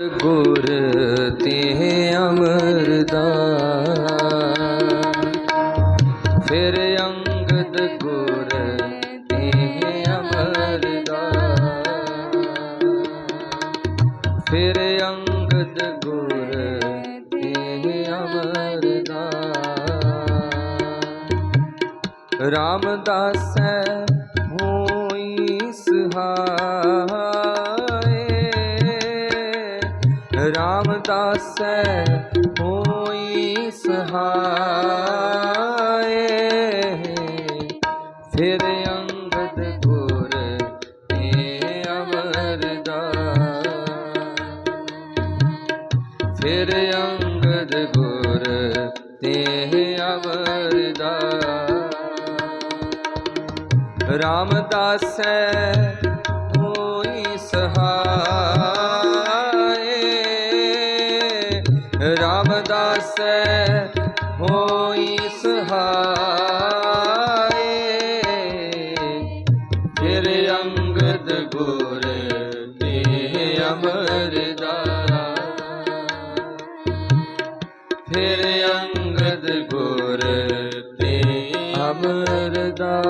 ਗੁਰ ਤੇ ਅਮਰਦਾ ਫਿਰ ਅੰਗਦ ਗੁਰ ਤੇ ਅਮਰਦਾ ਫਿਰ ਅੰਗਦ ਗੁਰ ਤੇ ਅਮਰਦਾ ਰਾਮਦਾਸ ਰਾਮਦਾਸੈ ਹੋਈ ਸਹਾਏ। ਫਿਰ ਅੰਗਦ ਗੁਰ ਤੇ ਅਮਰਦਾ ਫਿਰ ਅੰਗਦ ਗੁਰ ਤੇ ਅਮਰਦਾ ਰਾਮਦਾਸੈ ਫਿਰ ਅੰਗਦ ਗੁਰ ਤੇ ਅਮਰਦਾ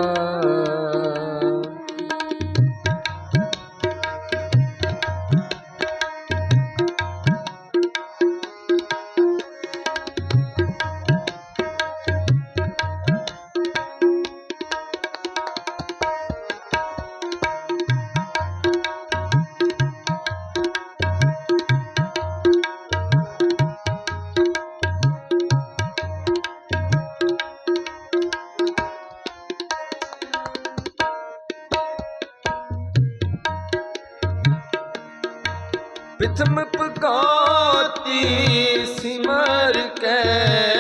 ਪ੍ਰਥਮ ਪਕਾਤੀ ਸਿਮਰ ਕੇ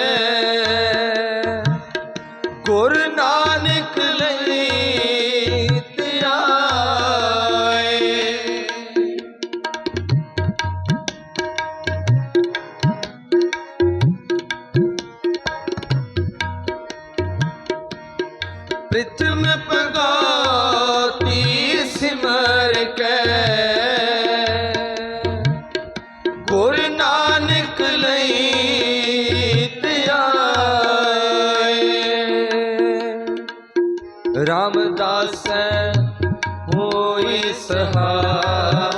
ਰਾਮਦਾਸੈ ਹੋਈ ਸਹਾਏ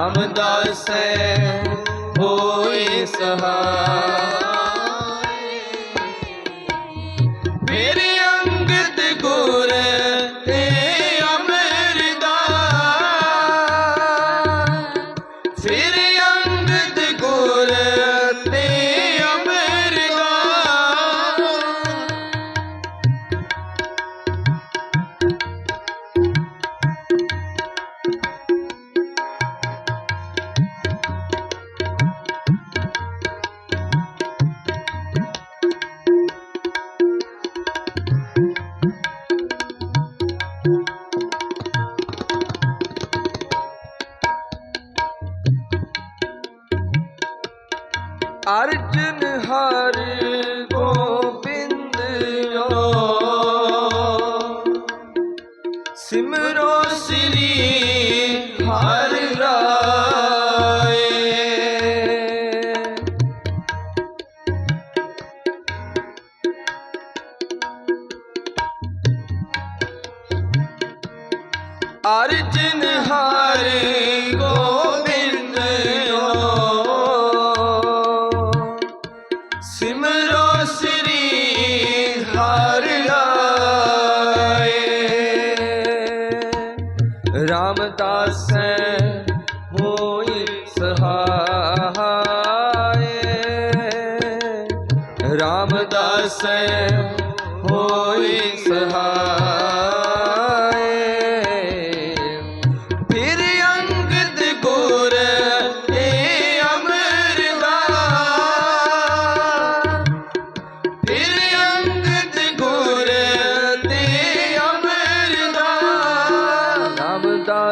ਸਹਾਏ ਰਾਮਦਾਸੈ ਹੋਏ ਸਹਾਏ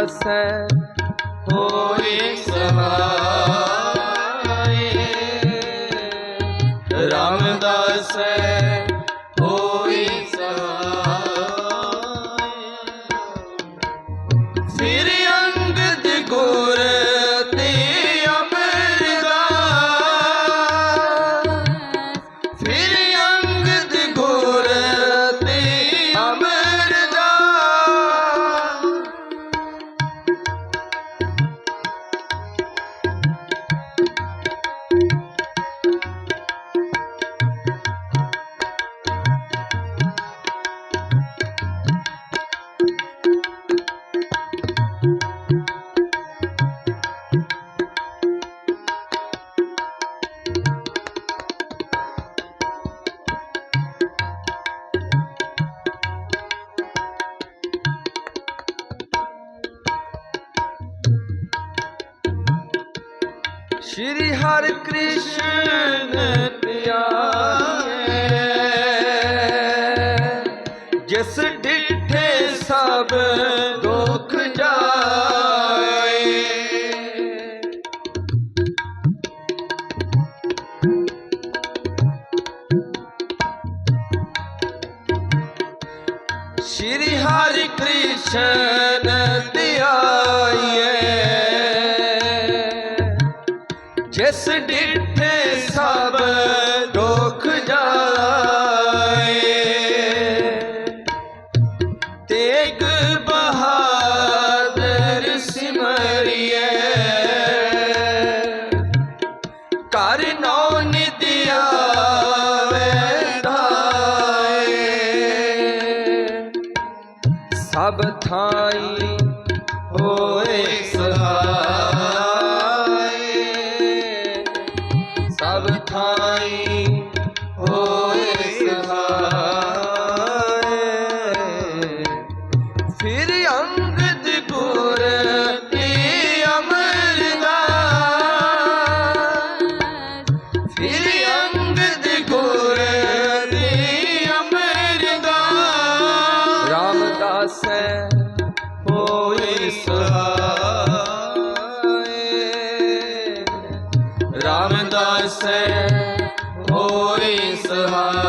said ਸਭ ਥਾਈ ਰਾਮਦਾਸ ਹੋਏ ਸਹਾਈ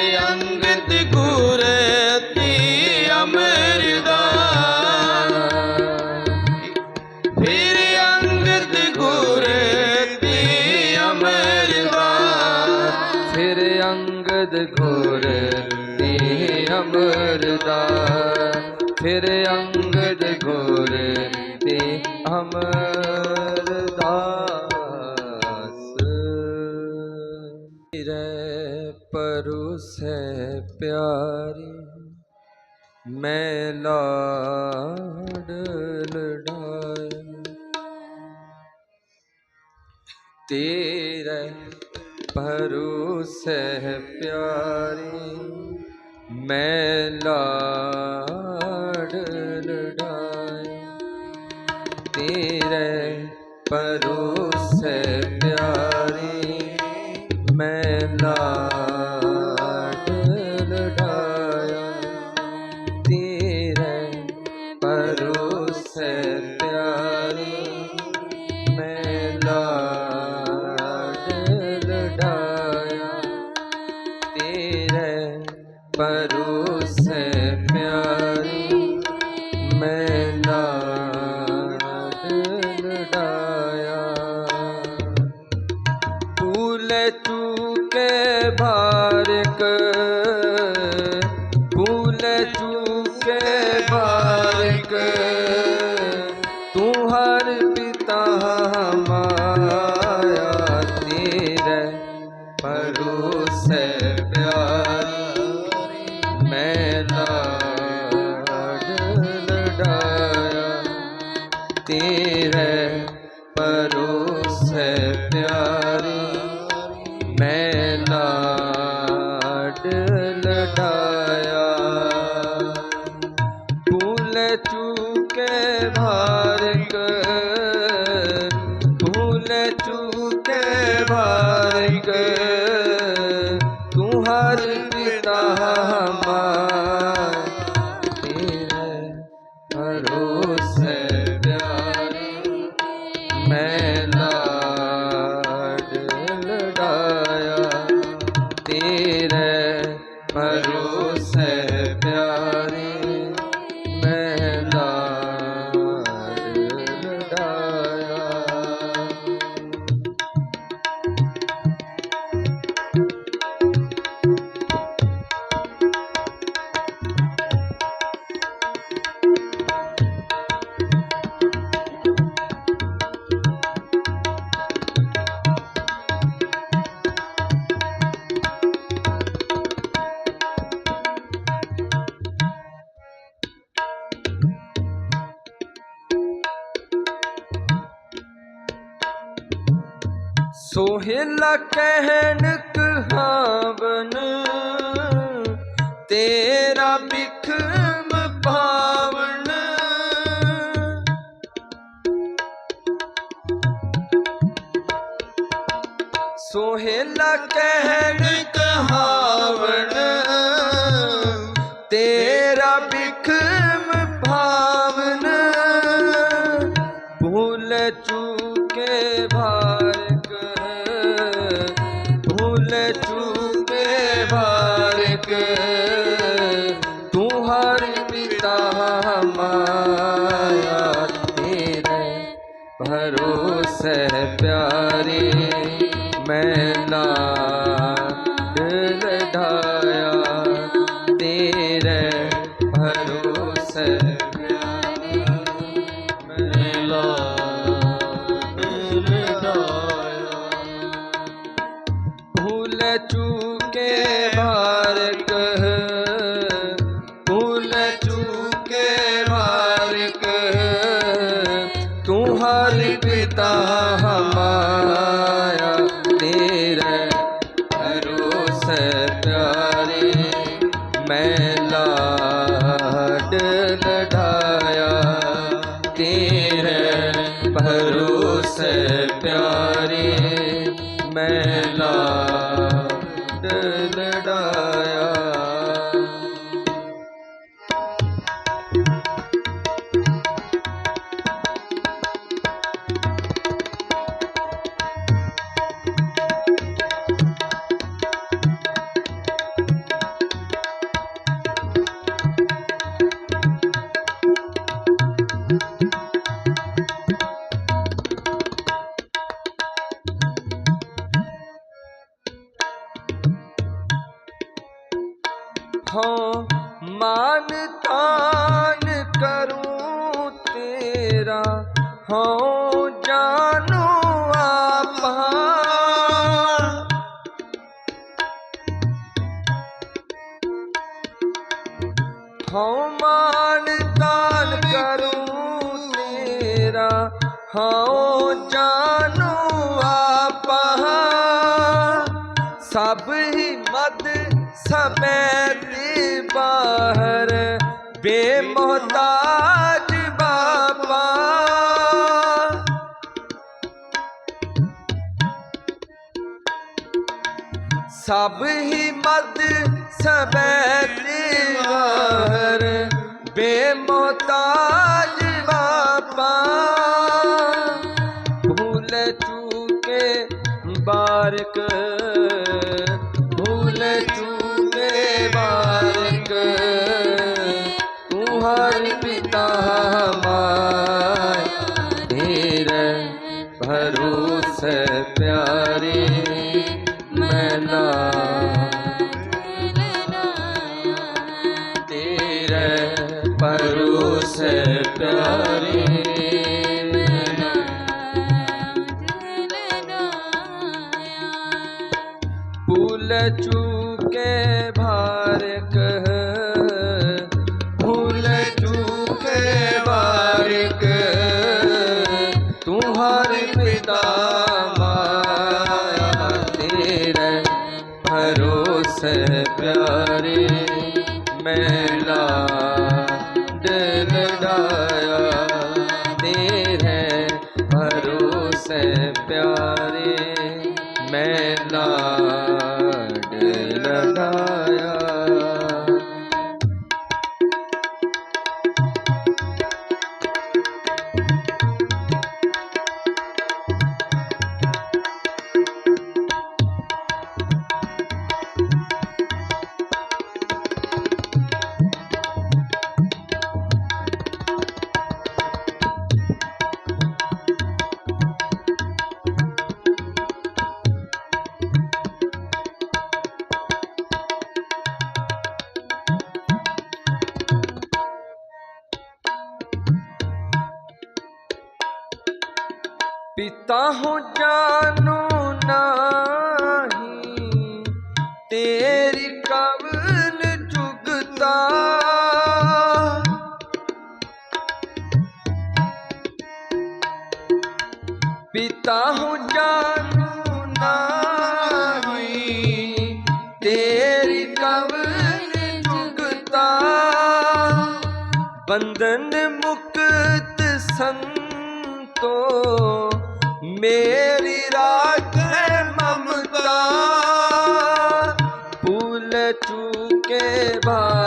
ਅੰਗਦ ਗੁਰ ਅਮਰਦਾ। ਫਿਰ ਅੰਗਦ ਗੁਰ ਤੀ ਅਮਰਦਾ। ਅੰਗਦ ਗੁਰ ਅਮਰਦਾ। ਫਿਰ ਅੰਗਦ ਗੁਰ ਅਮਰ ਮੈਂ ਲਾਡ ਲੜਾਇ ਤੇਰੇ ਭਰੋਸੇ ਪਿਆਰੀ ਮੈਂ ਲਾਡ ਲੜਾਇ ਤੇਰੇ ਭਰੋਸੇ ਮੈਂ ਲਾਡ ਕਹਿਣ ਕਹਾਵਨ ਤੇ ਪਿਆਰੀ ਮੈਂ ਨਾ da ਹਉ ਮਨ ਤਾਨ ਕਰੂੰ ਤੇਰਾ। ਹਉ ਜਾਨੂ ਆਪਾ। ਹਉ ਮਨ ਤਾਨ ਕਰੂੰ ਤੇਰਾ। ਬਾਹਰ ਬੇਮਹਤਾਜ ਬਾਬਾ। ਸਭ ਹੀ ਮਦ ਸਬੈ ਤੇਵਾਰ ਬੇਮਹਤਾਜ ਬਾਬਾ। ਭੁੱਲ ਚੁਕੇ ਬਾਰਕ Yeah. ਪਿਆਰੇ ਮੈਂ ਲਾ ਪਿਤਾ ਹੋ ਜਾਨੂ ਨਾਹੀ ਤੇਰੀ ਕਵਨ ਜੁਗਤਾ। ਪਿਤਾ ਹੋ ਜਾਨੂ ਤੇਰੀ ਕਵਨ ਜੁਗਤਾ। ਬੰਦਨ Bye.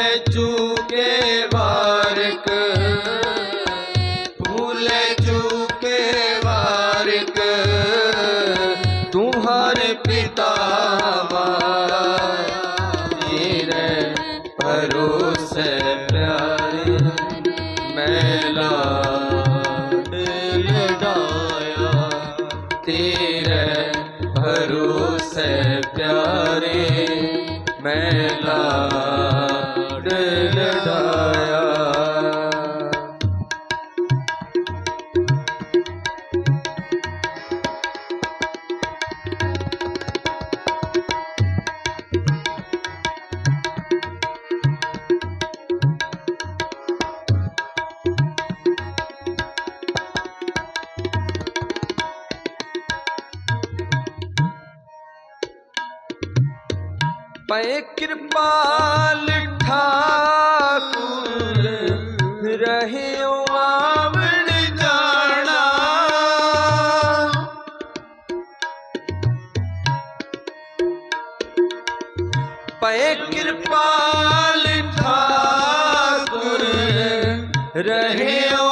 ಬೆಚ್ಚು ਪਏ ਕਿਰਪਾਲ ਠਾਕੁਰ ਰਹਿਓ ਆਵਣ ਜਾਣਾ। ਪਏ ਕਿਰਪਾਲ ਠਾਕੁਰ ਰਹਿਓ